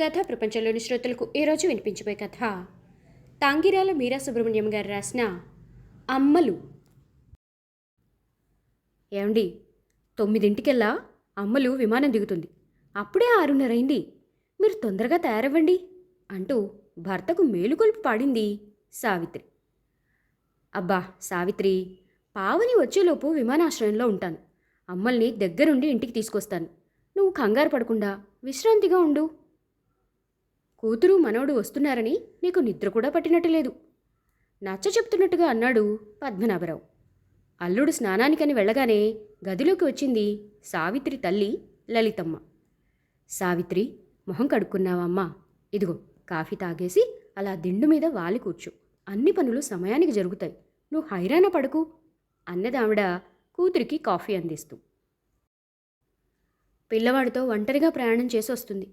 కథ ప్రపంచంలోని శ్రోతలకు ఈరోజు వినిపించబోయే కథ. తాంగిరాల మీరా సుబ్రహ్మణ్యం గారు రాసిన అమ్మలు. ఏమండి తొమ్మిదింటికెల్లా అమ్మలు విమానం దిగుతుంది. అప్పుడే ఆరున్నరైంది. మీరు తొందరగా తయారవ్వండి అంటూ భర్తకు మేలుకొలుపు పాడింది సావిత్రి. అబ్బా సావిత్రి పావని వచ్చేలోపు విమానాశ్రయంలో ఉంటాను. అమ్మల్ని దగ్గరుండి ఇంటికి తీసుకొస్తాను. నువ్వు కంగారు పడకుండా విశ్రాంతిగా ఉండు. కూతురు మనవడు వస్తున్నారని నీకు నిద్ర కూడా పట్టినట్టు లేదు నచ్చ చెప్తున్నట్టుగా అన్నాడు పద్మనాభరావు. అల్లుడు స్నానానికని వెళ్ళగానే గదిలోకి వచ్చింది సావిత్రి తల్లి లలితమ్మ. సావిత్రి మొహం కడుక్కున్నావమ్మా. ఇదిగో కాఫీ తాగేసి అలా దిండు మీద వాలి కూర్చో. అన్ని పనులు సమయానికి జరుగుతాయి. నువ్వు హైరాణ పడకు. అన్నదావిడ కూతురికి కాఫీ అందిస్తూ. పిల్లవాడితో ఒంటరిగా ప్రయాణం చేసి వస్తుంది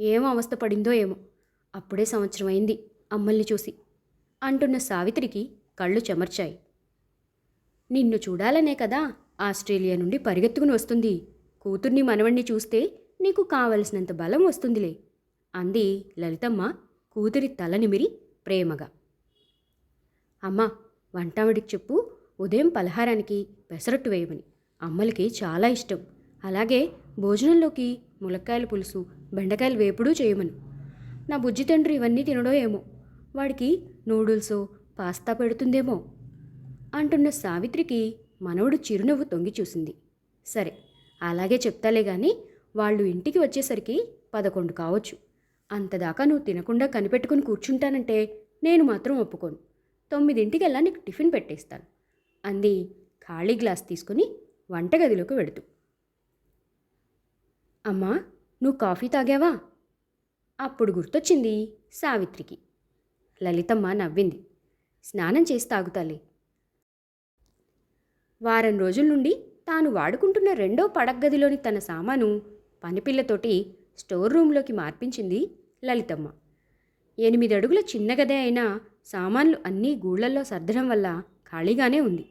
ఏం అవస్థ పడిందో ఏమో. అప్పుడే సంవత్సరం అయింది అమ్మల్ని చూసి. అంటున్న సావిత్రికి కళ్ళు చెమర్చాయి. నిన్ను చూడాలనే కదా ఆస్ట్రేలియా నుండి పరిగెత్తుకుని వస్తుంది. కూతుర్ని మనవణ్ణి చూస్తే నీకు కావలసినంత బలం వస్తుందిలే అంది లలితమ్మ కూతురి తల నిమిరి ప్రేమగా. అమ్మా వంటావిడికి చెప్పు ఉదయం పలహారానికి పెసరట్టు వేయమని. అమ్మలకి చాలా ఇష్టం. అలాగే భోజనంలోకి ములక్కాయల పులుసు బెండకాయలు వేపుడు చేయమను. నా బుజ్జి తండ్రి ఇవన్నీ తినడో ఏమో. వాడికి నూడుల్స్ పాస్తా పెడుతుందేమో అంటున్న సావిత్రికి మనవడు చిరునవ్వు తొంగి చూసింది. సరే అలాగే చెప్తాలే కానీ వాళ్ళు ఇంటికి వచ్చేసరికి పదకొండు కావచ్చు. అంతదాకా నువ్వు తినకుండా కనిపెట్టుకుని కూర్చుంటానంటే నేను మాత్రం ఒప్పుకోను. తొమ్మిదింటికల్లా నీకు టిఫిన్ పెట్టేస్తాను. అంది ఖాళీ గ్లాస్ తీసుకుని వంటగదిలోకి వెడుతూ. అమ్మా నువ్వు కాఫీ తాగావా? అప్పుడు గుర్తొచ్చింది సావిత్రికి. లలితమ్మ నవ్వింది. స్నానం చేసి తాగుతాలే వారం రోజుల నుండి తాను వాడుకుంటున్న రెండో పడగ్గదిలోని తన సామాను పనిపిల్లతోటి స్టోర్ రూంలోకి మార్పించింది లలితమ్మ. ఎనిమిది అడుగుల చిన్న గదే అయినా సామాన్లు అన్నీ గూళ్ళల్లో సర్దడం వల్ల ఖాళీగానే ఉంది.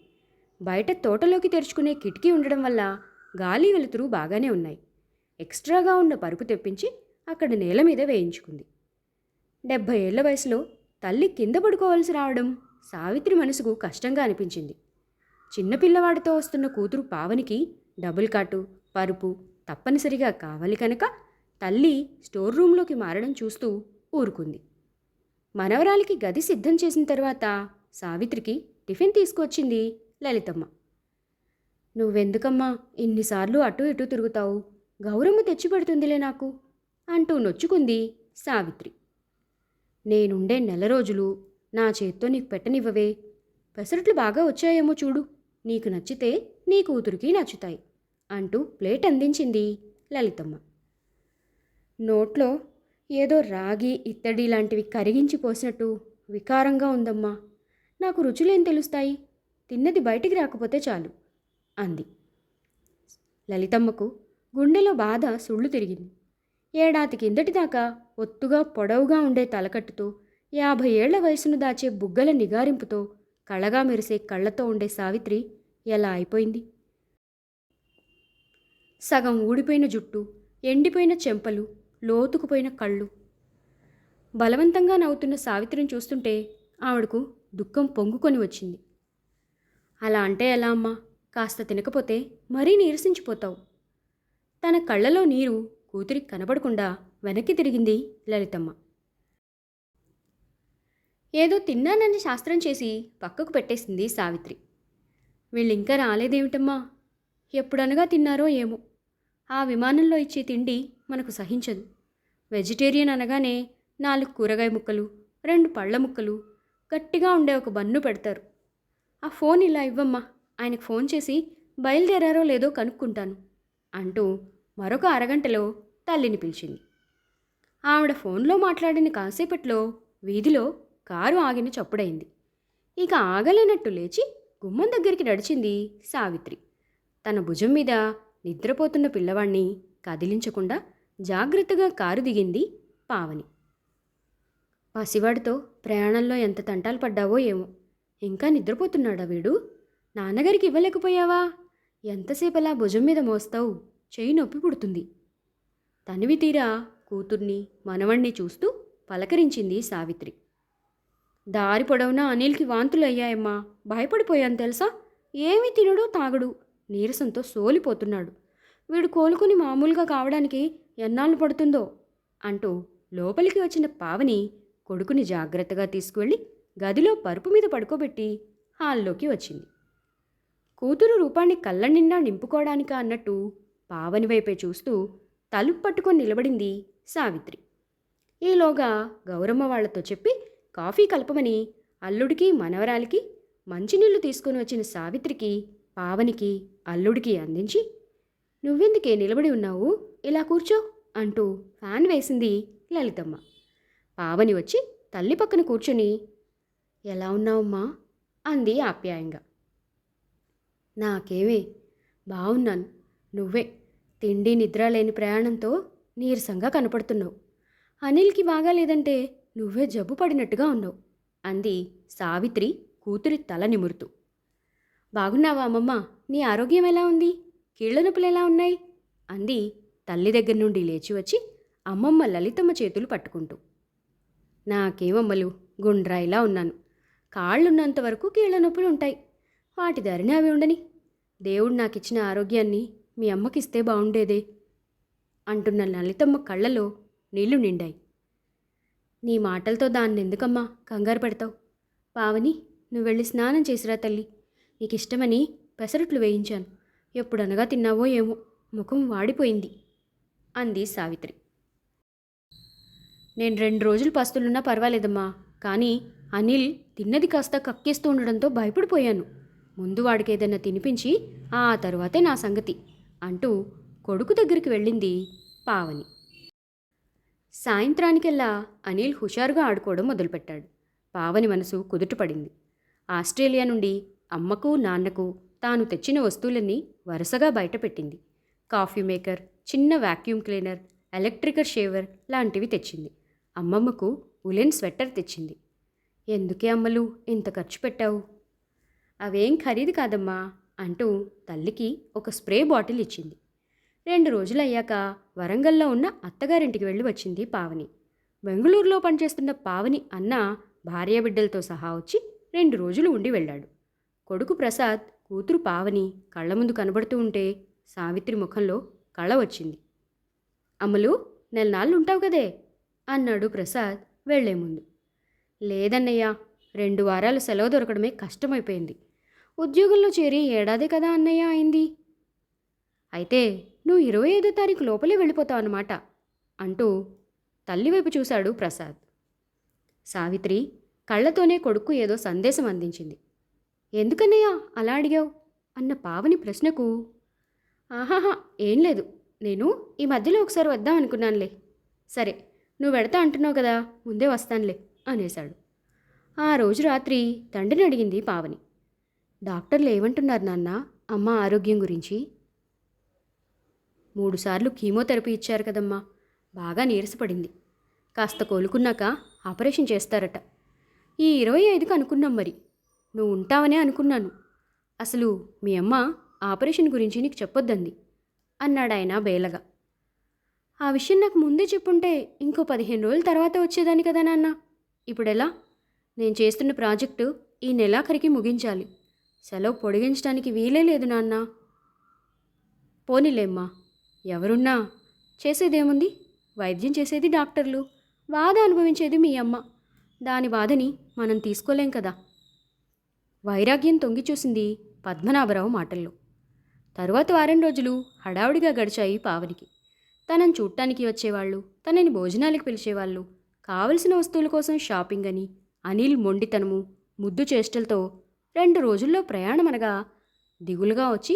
బయట తోటలోకి తెరుచుకునే కిటికీ ఉండడం వల్ల గాలి వెలుతురు బాగానే ఉన్నాయి. ఎక్స్ట్రాగా ఉన్న పరుపు తెప్పించి అక్కడ నేల మీద వేయించుకుంది. డెబ్భై ఏళ్ళ వయసులో తల్లి కింద పడుకోవాల్సి రావడం సావిత్రి మనసుకు కష్టంగా అనిపించింది. చిన్నపిల్లవాడితో వస్తున్న కూతురు పావనికి డబుల్ కాటు పరుపు తప్పనిసరిగా కావాలి కనుక తల్లి స్టోర్ రూంలోకి మారడం చూస్తూ ఊరుకుంది. మనవరాలికి గది సిద్ధం చేసిన తర్వాత సావిత్రికి టిఫిన్ తీసుకొచ్చింది లలితమ్మ. నువ్వెందుకమ్మా ఇన్నిసార్లు అటు ఇటు తిరుగుతావు? గౌరమ్మ తెచ్చిపెడుతుందిలే నాకు. అంటూ నొచ్చుకుంది సావిత్రి. నేనుండే నెల రోజులు నా చేత్తో నీకు పెట్టనివ్వవే. పెసరట్లు బాగా వచ్చాయేమో చూడు. నీకు నచ్చితే నీ కూతురికి నచ్చుతాయి అంటూ ప్లేట్ అందించింది లలితమ్మ. నోట్లో ఏదో రాగి ఇత్తడి లాంటివి కరిగించి పోసినట్టు వికారంగా ఉందమ్మా. నాకు రుచులేం తెలుస్తాయి? తిన్నది బయటికి రాకపోతే చాలు అంది. లలితమ్మకు గుండెలో బాధ సుళ్ళు తిరిగింది. ఏడాది కిందటి దాకా ఒత్తుగా పొడవుగా ఉండే తలకట్టుతో యాభై ఏళ్ళ వయసును దాచే బుగ్గల నిగారింపుతో కళ్ళగా మెరిసే కళ్ళతో ఉండే సావిత్రి ఎలా అయిపోయింది? సగం ఊడిపోయిన జుట్టు ఎండిపోయిన చెంపలు లోతుకుపోయిన కళ్ళు. బలవంతంగా నవ్వుతున్న సావిత్రిని చూస్తుంటే ఆవిడకు దుఃఖం పొంగుకొని వచ్చింది. అలా అంటే ఎలా అమ్మా? కాస్త తినకపోతే మరీ నీరసించిపోతావు. తన కళ్ళలో నీరు కూతురికి కనబడకుండా వెనక్కి తిరిగింది లలితమ్మ. ఏదో తిన్నానని శాస్త్రం చేసి పక్కకు పెట్టేసింది సావిత్రి. వీళ్ళింకా రాలేదేమిటమ్మా? ఎప్పుడనగా తిన్నారో ఏమో. ఆ విమానంలో ఇచ్చే తిండి మనకు సహించదు. వెజిటేరియన్ అనగానే నాలుగు కూరగాయ ముక్కలు రెండు పళ్ళ ముక్కలు గట్టిగా ఉండే ఒక బన్ను పెడతారు. ఆ ఫోన్ ఇలా ఇవ్వమ్మా. ఆయనకు ఫోన్ చేసి బయలుదేరారో లేదో కనుక్కుంటాను అంటూ మరొక అరగంటలో తల్లిని పిలిచింది. ఆవిడ ఫోన్లో మాట్లాడిన కాసేపట్లో వీధిలో కారు ఆగిన చప్పుడైంది. ఇక ఆగలేనట్టు లేచి గుమ్మం దగ్గరికి నడిచింది సావిత్రి. తన భుజం మీద నిద్రపోతున్న పిల్లవాణ్ణి కదిలించకుండా జాగ్రత్తగా కారు దిగింది పావని. పసివాడితో ప్రయాణంలో ఎంత తంటాలు పడ్డావో ఏమో. ఇంకా నిద్రపోతున్నాడా వీడు? నాన్నగారికి ఇవ్వలేకపోయావా? ఎంతసేపు అలా భుజం మీద మోస్తావు? చేయి నొప్పి పుడుతుంది. తనివి తీరా కూతుర్ని మనవణ్ణి చూస్తూ పలకరించింది సావిత్రి. దారి పొడవునా అనిల్కి వాంతులు అయ్యాయమ్మా భయపడిపోయాను తెలుసా? ఏమీ తినడు తాగడు. నీరసంతో సోలిపోతున్నాడు. వీడు కోలుకుని మామూలుగా కావడానికి ఎన్నాళ్ళు పడుతుందో అంటూ లోపలికి వచ్చిన పావని కొడుకుని జాగ్రత్తగా తీసుకువెళ్ళి గదిలో పరుపు మీద పడుకోబెట్టి హాల్లోకి వచ్చింది. కూతురు రూపాన్ని కళ్ళ నిండా నింపుకోవడానికా అన్నట్టు పావని వైపే చూస్తూ తలుపు పట్టుకొని నిలబడింది సావిత్రి. ఈలోగా గౌరమ్మ వాళ్ళతో చెప్పి కాఫీ కలపమని అల్లుడికి మనవరాలికి మంచినీళ్ళు తీసుకొని వచ్చిన సావిత్రికి పావనికి అల్లుడికి అందించి నువ్వెందుకే నిలబడి ఉన్నావు? ఇలా కూర్చో అంటూ ఫ్యాన్ వేసింది లలితమ్మ. పావని వచ్చి తల్లి పక్కన కూర్చొని ఎలా ఉన్నావమ్మా? అంది ఆప్యాయంగా. నాకేమే బాగున్నాను నువ్వే. తిండి నిద్ర లేని ప్రయాణంతో నీరసంగా కనపడుతున్నావు. అనిల్కి బాగాలేదంటే నువ్వే జబ్బు పడినట్టుగా ఉన్నావు అంది సావిత్రి కూతురి తల నిమురుతూ. బాగున్నావా అమ్మమ్మ? నీ ఆరోగ్యం ఎలా ఉంది? కీళ్ళ నొప్పులు ఎలా ఉన్నాయి? అంది తల్లి దగ్గర నుండి లేచి వచ్చి అమ్మమ్మ లలితమ్మ చేతులు పట్టుకుంటూ. నాకేమమ్మలు గుండ్రాయిలా ఉన్నాను. కాళ్ళున్నంత వరకు కీళ్ళ నొప్పులు ఉంటాయి. వాటి దారిని అవి ఉండని. దేవుడు నాకిచ్చిన ఆరోగ్యాన్ని మీ అమ్మకిస్తే బాగుండేదే అంటున్న లలితమ్మ కళ్ళలో నీళ్ళు నిండాయి. నీ మాటలతో దాన్ని ఎందుకమ్మా కంగారు పెడతావు? పావని నువ్వు వెళ్ళి స్నానం చేసిరా తల్లి. నీకు ఇష్టమని పెసరట్లు వేయించాను. ఎప్పుడనగా తిన్నావో ఏమో ముఖం వాడిపోయింది అంది సావిత్రి. నేను రెండు రోజులు పస్తులున్నా పర్వాలేదమ్మా కానీ అనిల్ తిన్నది కాస్త కక్కేస్తూ ఉండడంతో భయపడిపోయాను. ముందు వాడికి ఏదైనా తినిపించి ఆ తరువాతే నా సంగతి. అంటూ కొడుకు దగ్గరికి వెళ్ళింది పావని. సాయంత్రానికెల్లా అనిల్ హుషారుగా ఆడుకోవడం మొదలుపెట్టాడు. పావని మనసు కుదుటపడింది. ఆస్ట్రేలియా నుండి అమ్మకు నాన్నకు తాను తెచ్చిన వస్తువులన్నీ వరుసగా బయటపెట్టింది. కాఫీ మేకర్ చిన్న వాక్యూమ్ క్లీనర్ ఎలక్ట్రికల్ షేవర్ లాంటివి తెచ్చింది. అమ్మమ్మకు ఉలెన్ స్వెట్టర్ తెచ్చింది. ఎందుకే అమ్మలు? ఇంత ఖర్చు పెట్టావు? అవేం ఖరీదు కాదమ్మా. అంటూ తల్లికి ఒక స్ప్రే బాటిల్ ఇచ్చింది. రెండు రోజులయ్యాక వరంగల్లో ఉన్న అత్తగారింటికి వెళ్ళి వచ్చింది పావని. బెంగళూరులో పనిచేస్తున్న పావని అన్న భార్య బిడ్డలతో సహా వచ్చి రెండు రోజులు ఉండి వెళ్ళాడు. కొడుకు ప్రసాద్ కూతురు పావని కళ్ళ ముందు కనబడుతూ ఉంటే సావిత్రి ముఖంలో కళ వచ్చింది. అమలు నెల నాళ్ళు ఉంటావు కదే? అన్నాడు ప్రసాద్ వెళ్ళే ముందు. లేదన్నయ్యా రెండు వారాలు సెలవు దొరకడమే కష్టమైపోయింది. ఉద్యోగంలో చేరి ఏడాది కదా అన్నయ్య అయింది. అయితే నువ్వు ఇరవై ఐదో తారీఖు లోపలే వెళ్ళిపోతావు అన్నమాట అంటూ తల్లివైపు చూశాడు ప్రసాద్. సావిత్రి కళ్ళతోనే కొడుకు ఏదో సందేశం అందించింది. ఎందుకన్నయ్యా అలా అడిగావు? అన్న పావని ప్రశ్నకు ఆహాహా ఏం లేదు. నేను ఈ మధ్యలో ఒకసారి వద్దాం అనుకున్నానులే. సరే నువ్వు వెడతా అంటున్నావు కదా ముందే వస్తానులే అనేశాడు. ఆ రోజు రాత్రి తండ్రిని అడిగింది పావని. డాక్టర్లు ఏమంటున్నారు నాన్న? అమ్మ ఆరోగ్యం గురించి? మూడుసార్లు కీమోథెరపీ ఇచ్చారు కదమ్మా. బాగా నీరసపడింది. కాస్త కోలుకున్నాక ఆపరేషన్ చేస్తారట. ఈ ఇరవై ఐదుకు అనుకున్నాం మరి. నువ్వు ఉంటావనే అనుకున్నాను. అసలు మీ అమ్మ ఆపరేషన్ గురించి నీకు చెప్పొద్దంది అన్నాడు ఆయన బేలగా. ఆ విషయం నాకు ముందే చెప్పుంటే ఇంకో పదిహేను రోజుల తర్వాత వచ్చేదాన్ని కదా నాన్న. ఇప్పుడెలా? నేను చేస్తున్న ప్రాజెక్టు ఈ నెలాఖరికి ముగించాలి. సెలవు పొడిగించడానికి వీలే లేదు నాన్న. పోనీలేమ్మా ఎవరున్నా చేసేదేముంది? వైద్యం చేసేది డాక్టర్లు బాధ అనుభవించేది మీ అమ్మ. దాని బాధని మనం తీసుకోలేం కదా. వైరాగ్యం తొంగి చూసింది పద్మనాభరావు మాటల్లో. తరువాత వారం రోజులు హడావుడిగా గడిచాయి పావనికి. తనని చూడటానికి వచ్చేవాళ్ళు తనని భోజనాలకు పిలిచేవాళ్ళు కావలసిన వస్తువుల కోసం షాపింగ్ అని అనిల్ మొండితనము ముద్దు చేష్టలతో రెండు రోజుల్లో ప్రయాణం అనగా దిగులుగా వచ్చి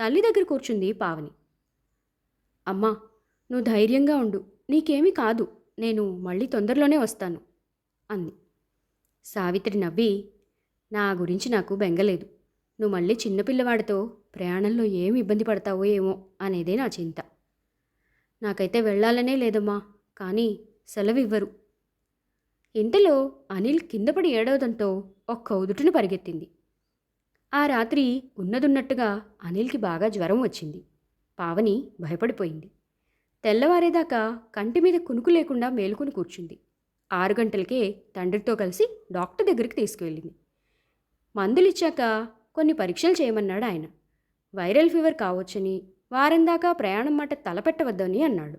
తల్లి దగ్గర కూర్చుంది పావని. అమ్మా నువ్వు ధైర్యంగా ఉండు. నీకేమీ కాదు. నేను మళ్ళీ తొందరలోనే వస్తాను అంది. సావిత్రి నవ్వి నా గురించి నాకు బెంగలేదు. నువ్వు మళ్ళీ చిన్నపిల్లవాడితో ప్రయాణంలో ఏం ఇబ్బంది పడతావో ఏమో అనేదే నా చింత. నాకైతే వెళ్ళాలనే లేదమ్మా కానీ సెలవు ఇవ్వరు ఇంతలో అనిల్ కిందపడి ఏడవడంతో ఒక్క ఉదుటిని పరిగెత్తింది. ఆ రాత్రి ఉన్నదున్నట్టుగా అనిల్కి బాగా జ్వరం వచ్చింది. పావని భయపడిపోయింది. తెల్లవారేదాకా కంటి మీద కునుకు లేకుండా మేలుకొని కూర్చుంది. ఆరు గంటలకే తండ్రితో కలిసి డాక్టర్ దగ్గరికి తీసుకువెళ్ళింది మందులిచ్చాక కొన్ని పరీక్షలు చేయమన్నాడు ఆయన. వైరల్ ఫీవర్ కావచ్చని వారం దాకా ప్రయాణం మాట తలపెట్టవద్దని అన్నాడు.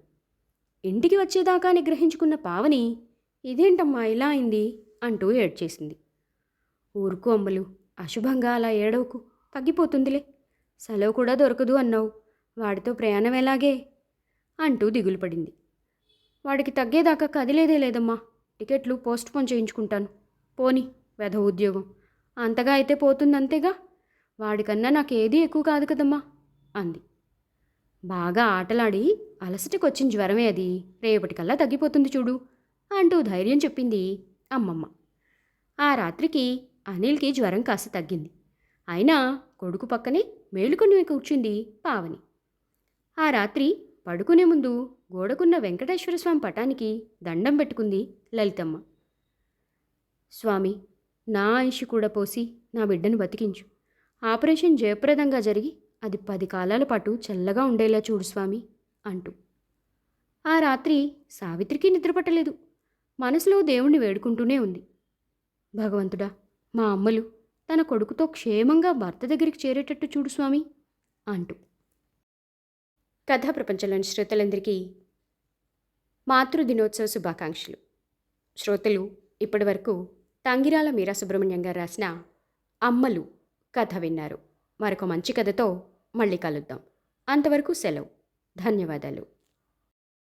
ఇంటికి వచ్చేదాకా నిగ్రహించుకున్న పావని ఇదేంటమ్మా ఇలా అయింది? అంటూ ఏడ్చేసింది. ఊరుకు అమ్మలు అశుభంగా అలా ఏడవకు తగ్గిపోతుందిలే. సెలవు కూడా దొరకదు అన్నావు. వాడితో ప్రయాణం ఎలాగే? అంటూ దిగులు పడింది వాడికి తగ్గేదాకా కదిలేదే లేదమ్మా. టికెట్లు పోస్ట్ పోన్ చేయించుకుంటాను. పోని వెధ ఉద్యోగం. అంతగా అయితే పోతుందంతేగా? వాడికన్నా నాకు ఏదీ ఎక్కువ కాదు కదమ్మా అంది. బాగా ఆటలాడి అలసటకొచ్చిన జ్వరమే అది. రేపటికల్లా తగ్గిపోతుంది చూడు. అంటూ ధైర్యం చెప్పింది అమ్మమ్మ. ఆ రాత్రికి అనిల్కి జ్వరం కాస్త తగ్గింది. అయినా కొడుకు పక్కనే మేలుకొని కూర్చుంది పావని. ఆ రాత్రి పడుకునే ముందు గోడకున్న వెంకటేశ్వర స్వామి పటానికి దండం పెట్టుకుంది లలితమ్మ. స్వామి నా ఆయుష్ కూడా పోసి నా బిడ్డను బతికించు. ఆపరేషన్ జయప్రదంగా జరిగి అది పది కాలాల పాటు చల్లగా ఉండేలా చూడు స్వామి అంటూ. ఆ రాత్రి సావిత్రికి నిద్రపట్టలేదు. మనసులో దేవుణ్ణి వేడుకుంటూనే ఉంది. భగవంతుడా మా అమ్మలు తన కొడుకుతో క్షేమంగా భర్త దగ్గరికి చేరేటట్టు చూడు స్వామి అంటూ. కథా ప్రపంచంలోని శ్రోతలందరికీ మాతృ దినోత్సవ శుభాకాంక్షలు. శ్రోతలు ఇప్పటివరకు తంగిరాల మీరా సుబ్రహ్మణ్యం గారు రాసిన అమ్మలు కథ విన్నారు. మరొక మంచి కథతో మళ్ళీ కలుద్దాం. అంతవరకు సెలవు. ధన్యవాదాలు.